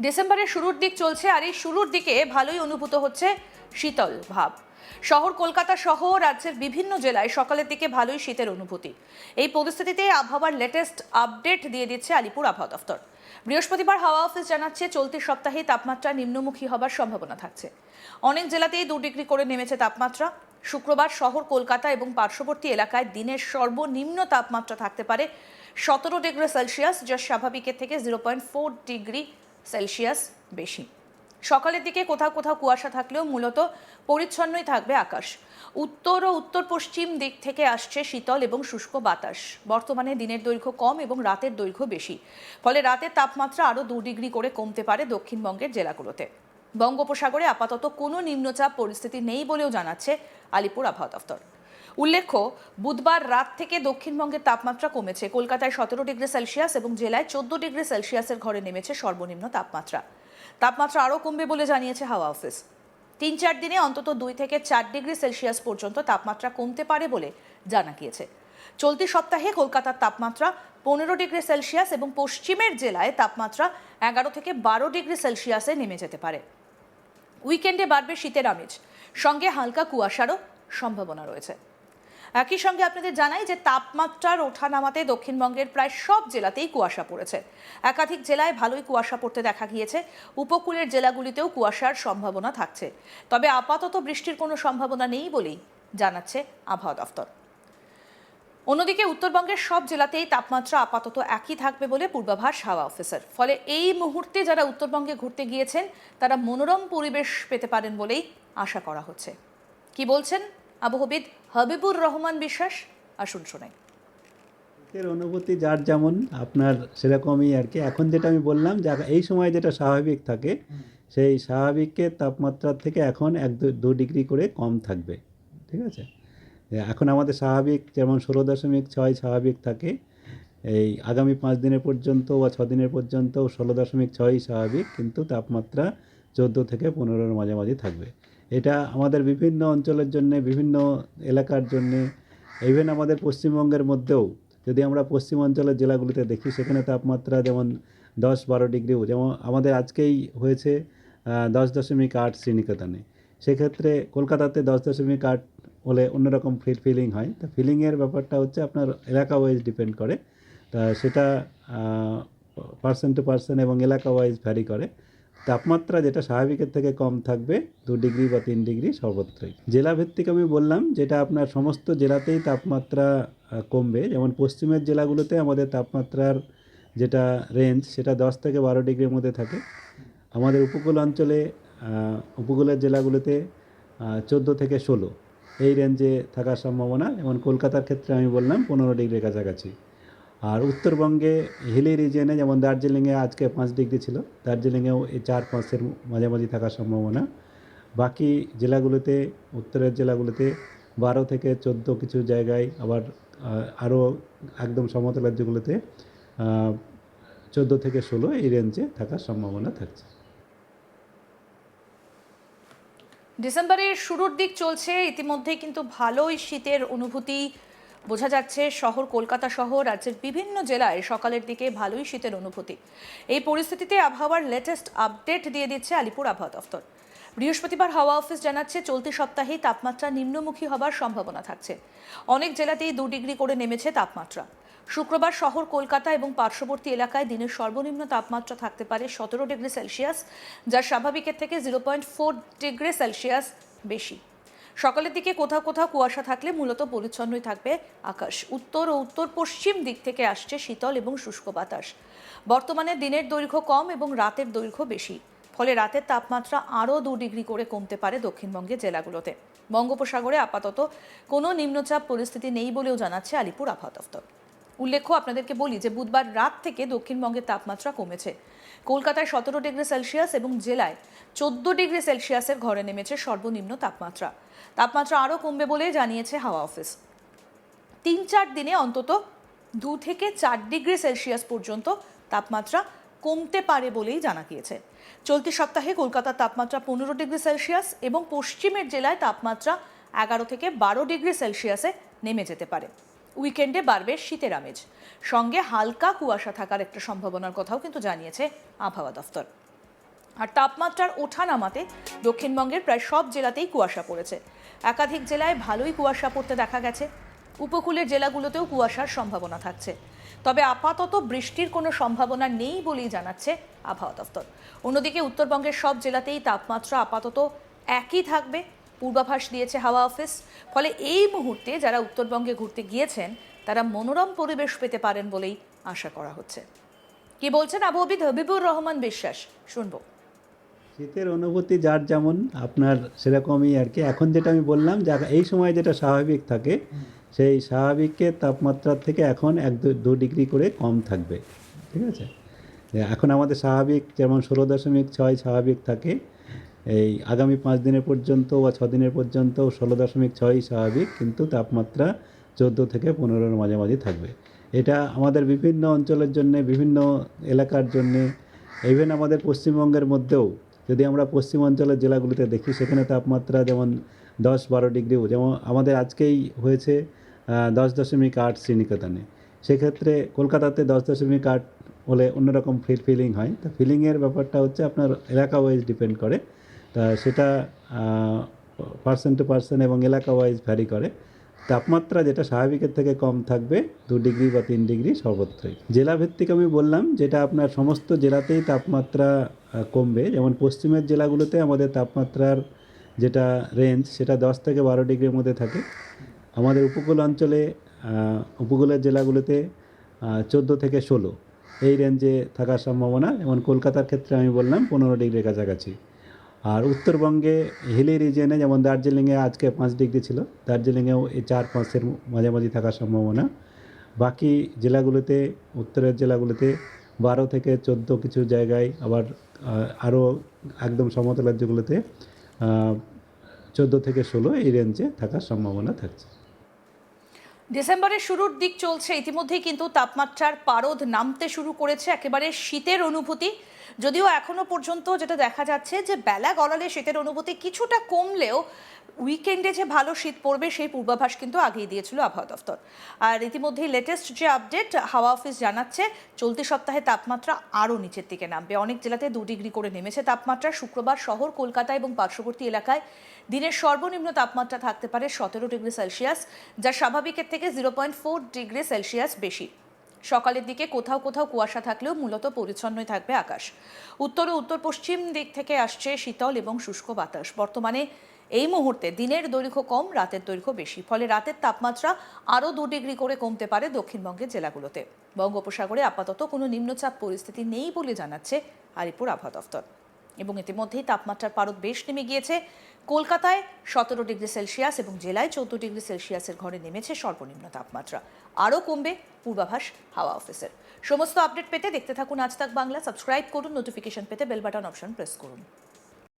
ডিসেম্বরের শুরুর দিক চলছে আর এই শুরুর দিকে ভালোই অনুভূত হচ্ছে শীতল ভাব। শহর, কলকাতা সহ রাজ্যের বিভিন্ন জেলায় সকালের দিকে ভালোই শীতের অনুভূতি। এই পরিস্থিতিতে আবহাওয়ার লেটেস্ট আপডেট দিয়ে দিচ্ছে আলিপুর আবহাওয়া দফতর বৃহস্পতিবার হাওয়া অফিস জানাচ্ছে, চলতি সপ্তাহে তাপমাত্রা নিম্নমুখী হবার সম্ভাবনা থাকছে। অনেক জেলাতেই দু ডিগ্রি করে নেমেছে তাপমাত্রা। শুক্রবার শহর, কলকাতা এবং পার্শ্ববর্তী এলাকায় দিনের সর্বনিম্ন তাপমাত্রা থাকতে পারে সতেরো ডিগ্রি সেলসিয়াস, যা স্বাভাবিকের থেকে zero point four degree Celsius বেশি। সকালের দিকে কোথাও কোথাও কুয়াশা থাকলেও মূলত পরিচ্ছন্নই থাকবে আকাশ। উত্তর ও উত্তর পশ্চিম দিক থেকে আসছে শীতল এবং শুষ্ক বাতাস। বর্তমানে দিনের দৈর্ঘ্য কম এবং রাতের দৈর্ঘ্য বেশি। ফলে রাতের তাপমাত্রা আরও দু ডিগ্রি করে কমতে পারে দক্ষিণবঙ্গের জেলাগুলোতে। বঙ্গোপসাগরে আপাতত কোনো নিম্নচাপ পরিস্থিতি নেই বলেও জানাচ্ছে আলিপুর আবহাওয়া দফতর উল্লেখ্য, বুধবার রাত থেকে দক্ষিণবঙ্গের তাপমাত্রা কমেছে। কলকাতায় সতেরো ডিগ্রি সেলসিয়াস এবং জেলায় চোদ্দ ডিগ্রি সেলসিয়াসের ঘরে নেমেছে সর্বনিম্ন তাপমাত্রা। তাপমাত্রা আরও কমবে বলে জানিয়েছে হাওয়া অফিস। তিন চার দিনে অন্তত দুই থেকে চার ডিগ্রি সেলসিয়াস পর্যন্ত তাপমাত্রা কমতে পারে বলে জানা গিয়েছে। চলতি সপ্তাহে কলকাতার তাপমাত্রা পনেরো ডিগ্রি সেলসিয়াস এবং পশ্চিমের জেলায় তাপমাত্রা এগারো থেকে বারো ডিগ্রি সেলসিয়াসে নেমে যেতে পারে। উইকেন্ডে বাড়বে শীতের আমেজ। সঙ্গে হালকা কুয়াশারও সম্ভাবনা রয়েছে। একই সঙ্গে আপনাদের জানাই যে তাপমাত্রার ওঠানামাতে দক্ষিণবঙ্গের প্রায় সব জেলাতেই কুয়াশা পড়েছে। একাধিক জেলায় ভালোই কুয়াশা পড়তে দেখা গিয়েছে। উপকূলের জেলাগুলিতেও কুয়াশার সম্ভাবনা থাকছে। তবে আপাতত বৃষ্টির কোনো সম্ভাবনা নেই বলেই জানাচ্ছে আবহাওয়া দফতর। অন্যদিকে উত্তরবঙ্গের সব জেলাতেই তাপমাত্রা আপাতত একই থাকবে বলে পূর্বাভাস হাওয়া অফিসার। ফলে এই মুহূর্তে যারা উত্তরবঙ্গে ঘুরতে গিয়েছেন, তারা মনোরম পরিবেশ পেতে পারেন বলেই আশা করা হচ্ছে। কি বলছেন? আবহবিদ হাবিবুর রহমান বিশ্বাস, আসুন শোনাই শীতের অনুভূতি যার যেমন, আপনার সেরকমই আর কি। এখন যেটা আমি বললাম যে এই সময় যেটা স্বাভাবিক থাকে, সেই স্বাভাবিকের তাপমাত্রার থেকে এখন এক দু ডিগ্রি করে কম থাকবে। ঠিক আছে? এখন আমাদের স্বাভাবিক যেমন ষোলো দশমিক ছয় স্বাভাবিক থাকে, এই আগামী পাঁচ দিনের পর্যন্ত বা ছ দিনের পর্যন্ত ষোলো দশমিক ছয়ই স্বাভাবিক, কিন্তু তাপমাত্রা চোদ্দ থেকে পনেরোর মাঝামাঝি থাকবে। এটা আমাদের বিভিন্ন অঞ্চলের জন্যে, বিভিন্ন এলাকার জন্যে ইভেন আমাদের পশ্চিমবঙ্গের মধ্যেও, যদি আমরা পশ্চিম অঞ্চলের জেলাগুলিতে দেখি, সেখানে তাপমাত্রা যেমন দশ বারো ডিগ্রি, যেমন আমাদের আজকেই হয়েছে দশ দশমিক আট শ্রীনিকেতনে সেক্ষেত্রে কলকাতাতে দশ দশমিক আট হলে অন্যরকম ফিল ফিলিং হয়। তা ফিলিংয়ের ব্যাপারটা হচ্ছে আপনার এলাকা ওয়াইজ ডিপেন্ড করে। তা সেটা পার্সন টু পার্সন এবং এলাকা ওয়াইজ ভ্যারি করে। তাপমাত্রা যেটা স্বাভাবিকের থেকে কম থাকবে, দু ডিগ্রি বা তিন ডিগ্রি সর্বত্রই। জেলা ভিত্তিক আমি বললাম, যেটা আপনার সমস্ত জেলাতেই তাপমাত্রা কমবে। যেমন পশ্চিমের জেলাগুলোতে আমাদের তাপমাত্রার যেটা রেঞ্জ সেটা দশ থেকে বারো ডিগ্রির মধ্যে থাকে। আমাদের উপকূল অঞ্চলে উপকূলের জেলাগুলোতে চোদ্দ থেকে ষোলো। এই রেঞ্জে থাকার সম্ভাবনা। যেমন কলকাতার ক্ষেত্রে আমি বললাম, পনেরো ডিগ্রির কাছাকাছি। আর উত্তরবঙ্গে হিলি রিজিয়নে যেমন দার্জিলিংয়ে আজকে পাঁচ ডিগ্রি ছিল, দার্জিলিংয়েও এই চার পাঁচের মাঝামাঝি থাকার সম্ভাবনা। বাকি জেলাগুলোতে, উত্তরের জেলাগুলোতে বারো থেকে চোদ্দ কিছু জায়গায় আবার আরও একদম সমতল রাজ্যগুলোতে চোদ্দ থেকে ষোলো এই রেঞ্জে থাকার সম্ভাবনা থাকছে। ডিসেম্বরের শুরুর দিক চলছে, ইতিমধ্যেই কিন্তু ভালোই শীতের অনুভূতি বোঝা যাচ্ছে শহর কলকাতা সহ রাজ্যের বিভিন্ন জেলায় সকালের দিকে ভালোই শীতের অনুভূতি। এই পরিস্থিতিতে আবহাওয়ার লেটেস্ট আপডেট দিয়ে দিচ্ছে আলিপুর আবহাওয়া দফতর বৃহস্পতিবার হাওয়া অফিস জানাচ্ছে, চলতি সপ্তাহেই তাপমাত্রা নিম্নমুখী হবার সম্ভাবনা থাকছে। অনেক জেলাতেই দু ডিগ্রি করে নেমেছে তাপমাত্রা। শুক্রবার শহর কলকাতা এবং পার্শ্ববর্তী এলাকায় দিনের সর্বনিম্ন তাপমাত্রা থাকতে পারে সতেরো ডিগ্রি সেলসিয়াস, যা স্বাভাবিকের থেকে zero point four degree Celsius বেশি। সকালের দিকে কোথাও কোথাও কুয়াশা থাকলে মূলত পরিচ্ছন্নই থাকবে আকাশ। উত্তর ও উত্তর পশ্চিম দিক থেকে আসছে শীতল এবং শুষ্ক বাতাস। বর্তমানে দিনের দৈর্ঘ্য কম এবং রাতের দৈর্ঘ্য বেশি। ফলে রাতের তাপমাত্রা আরও দু ডিগ্রি করে কমতে পারে দক্ষিণবঙ্গের জেলাগুলোতে। বঙ্গোপসাগরে আপাতত কোনো নিম্নচাপ পরিস্থিতি নেই বলেও জানাচ্ছে আলিপুর আবহাওয়া দফতর উল্লেখ্য, আপনাদেরকে বলি যে বুধবার রাত থেকে দক্ষিণবঙ্গের তাপমাত্রা কমেছে। কলকাতায় সতেরো ডিগ্রি সেলসিয়াস এবং জেলায় চোদ্দ ডিগ্রি সেলসিয়াসের ঘরে নেমেছে সর্বনিম্ন তাপমাত্রা। তাপমাত্রা আরও কমবে বলে জানিয়েছে হাওয়া অফিস। তিন চার দিনে অন্তত দু থেকে চার ডিগ্রি সেলসিয়াস পর্যন্ত তাপমাত্রা কমতে পারে বলেই জানা গিয়েছে। চলতি সপ্তাহে কলকাতার তাপমাত্রা পনেরো ডিগ্রি সেলসিয়াস এবং পশ্চিমের জেলায় তাপমাত্রা এগারো থেকে বারো ডিগ্রি সেলসিয়াসে নেমে যেতে পারে। উইকেন্ডে বাড়বে শীতের আমেজ। সঙ্গে হালকা কুয়াশা থাকার একটা সম্ভাবনার কথাও কিন্তু জানিয়েছে আবহাওয়া দফতর। আর তাপমাত্রার ওঠা নামাতে দক্ষিণবঙ্গের প্রায় সব জেলাতেই কুয়াশা পড়েছে। একাধিক জেলায় ভালোই কুয়াশা পড়তে দেখা গেছে। উপকূলের জেলাগুলোতেও কুয়াশার সম্ভাবনা থাকছে। তবে আপাতত বৃষ্টির কোনো সম্ভাবনা নেই বলেই জানাচ্ছে আবহাওয়া দফতর। অন্যদিকে উত্তরবঙ্গের সব জেলাতেই তাপমাত্রা আপাতত একই থাকবে। পূর্বাভাস দিয়েছে হাওয়া অফিস। ফলে এই মুহূর্তে যারা উত্তরবঙ্গে ঘুরতে গিয়েছেন, তারা মনোরম পরিবেশ পেতে পারেন বলেই আশা করা হচ্ছে। কি বলছেন আবহাওয়াবিদ হবিবুর রহমান বিশ্বাস। শুনব। শীতের অনুভূতি যার যেমন, আপনার সেরকমই আর কি। এখন যেটা আমি বললাম, যে এই সময় যেটা স্বাভাবিক থাকে, সেই স্বাভাবিকের তাপমাত্রার থেকে এখন এক দু ডিগ্রি করে কম থাকবে। ঠিক আছে? এখন আমাদের স্বাভাবিক যেমন ষোলো দশমিক ছয় স্বাভাবিক থাকে এই আগামী পাঁচ দিনের পর্যন্ত বা ছ দিনের পর্যন্ত ষোলো দশমিক ছয়ই স্বাভাবিক, কিন্তু তাপমাত্রা চোদ্দ থেকে পনেরোর মাঝামাঝি থাকবে। এটা আমাদের বিভিন্ন অঞ্চলের জন্যে, বিভিন্ন এলাকার জন্যে ইভেন আমাদের পশ্চিমবঙ্গের মধ্যেও, যদি আমরা পশ্চিম অঞ্চলের জেলাগুলিতে দেখি, সেখানে তাপমাত্রা যেমন দশ বারো ডিগ্রি, যেমন আমাদের আজকেই হয়েছে দশ দশমিক আট শ্রীনিকেতনে। সেক্ষেত্রে কলকাতাতে দশ দশমিক আট হলে অন্যরকম ফিল, ফিলিং হয়। তো ফিলিংয়ের ব্যাপারটা হচ্ছে আপনার এলাকা ওয়াইজ ডিপেন্ড করে। তা সেটা পার্সন টু পার্সন এবং এলাকা ওয়াইজ ভ্যারি করে। তাপমাত্রা যেটা স্বাভাবিকের থেকে কম থাকবে, দু ডিগ্রি বা তিন ডিগ্রি সর্বত্রই। জেলা ভিত্তিক আমি বললাম, যেটা আপনার সমস্ত জেলাতেই তাপমাত্রা কমবে। যেমন পশ্চিমের জেলাগুলোতে আমাদের তাপমাত্রার যেটা রেঞ্জ সেটা দশ থেকে বারো ডিগ্রির মধ্যে থাকে। আমাদের উপকূল অঞ্চলে উপকূলের জেলাগুলোতে চোদ্দ থেকে ষোলো। এই রেঞ্জে থাকার সম্ভাবনা। যেমন কলকাতার ক্ষেত্রে আমি বললাম, পনেরো ডিগ্রির কাছাকাছি। আর উত্তরবঙ্গে হিলি রিজিয়নে যেমন দার্জিলিংয়ে আজকে পাঁচ ডিগ্রি ছিল দার্জিলিংয়েও এই চার পাঁচের মাঝামাঝি থাকার সম্ভাবনা। বাকি জেলাগুলোতে, উত্তরের জেলাগুলোতে বারো থেকে চোদ্দ কিছু জায়গায় আবার আরও একদম সমতল রাজ্যগুলোতে চোদ্দ থেকে ষোলো এই রেঞ্জে থাকার সম্ভাবনা থাকছে। ডিসেম্বরের শুরুর দিক চলছে, ইতিমধ্যেই কিন্তু তাপমাত্রার পারদ নামতে শুরু করেছে, একেবারে শীতের অনুভূতি। যদিও এখনও পর্যন্ত যেটা দেখা যাচ্ছে যে বেলা গড়ালে শীতের অনুভূতি কিছুটা কমলেও উইকেন্ডে যে ভালো শীত পড়বে সেই পূর্বাভাস কিন্তু আগেই দিয়েছিল আবহাওয়া দফতর। আর ইতিমধ্যেই লেটেস্ট যে আপডেট হাওয়া অফিস জানাচ্ছে, চলতি সপ্তাহে তাপমাত্রা আরও নিচের দিকে নামবে। অনেক জেলাতে দু ডিগ্রি করে নেমেছে তাপমাত্রা। শুক্রবার শহর, কলকাতা এবং পার্শ্ববর্তী এলাকায় দিনের সর্বনিম্ন তাপমাত্রা থাকতে পারে সতেরো ডিগ্রি সেলসিয়াস, যা স্বাভাবিকের থেকে zero point four degree Celsius বেশি। সকালের দিকে কোথাও কোথাও কুয়াশা থাকলেও মূলত পরিচ্ছন্নই থাকবে আকাশ। উত্তর ও উত্তর পশ্চিম দিক থেকে আসছে শীতল এবং শুষ্ক বাতাস। বর্তমানে এই মুহূর্তে দিনের দৈর্ঘ্য কম, রাতের দৈর্ঘ্য বেশি। ফলে রাতের তাপমাত্রা আরও দু ডিগ্রি করে কমতে পারে দক্ষিণবঙ্গের জেলাগুলোতে। বঙ্গোপসাগরে আপাতত কোনো নিম্নচাপ পরিস্থিতি নেই বলে জানাচ্ছে আলিপুর আবহাওয়া দফতর এবং ইতিমধ্যেই তাপমাত্রার পারদ বেশ নেমে গিয়েছে। কলকাতায় সতেরো ডিগ্রি সেলসিয়াস এবং জেলায় চৌদ্দ ডিগ্রি সেলসিয়াসের ঘরে নেমেছে সর্বনিম্ন তাপমাত্রা। আরও কমবে পূর্বাভাস হাওয়া অফিসের। সমস্ত আপডেট পেতে দেখতে থাকুন আজ তাক বাংলা। সাবস্ক্রাইব করুন, নোটিফিকেশন পেতে বেল বাটন অপশন প্রেস করুন।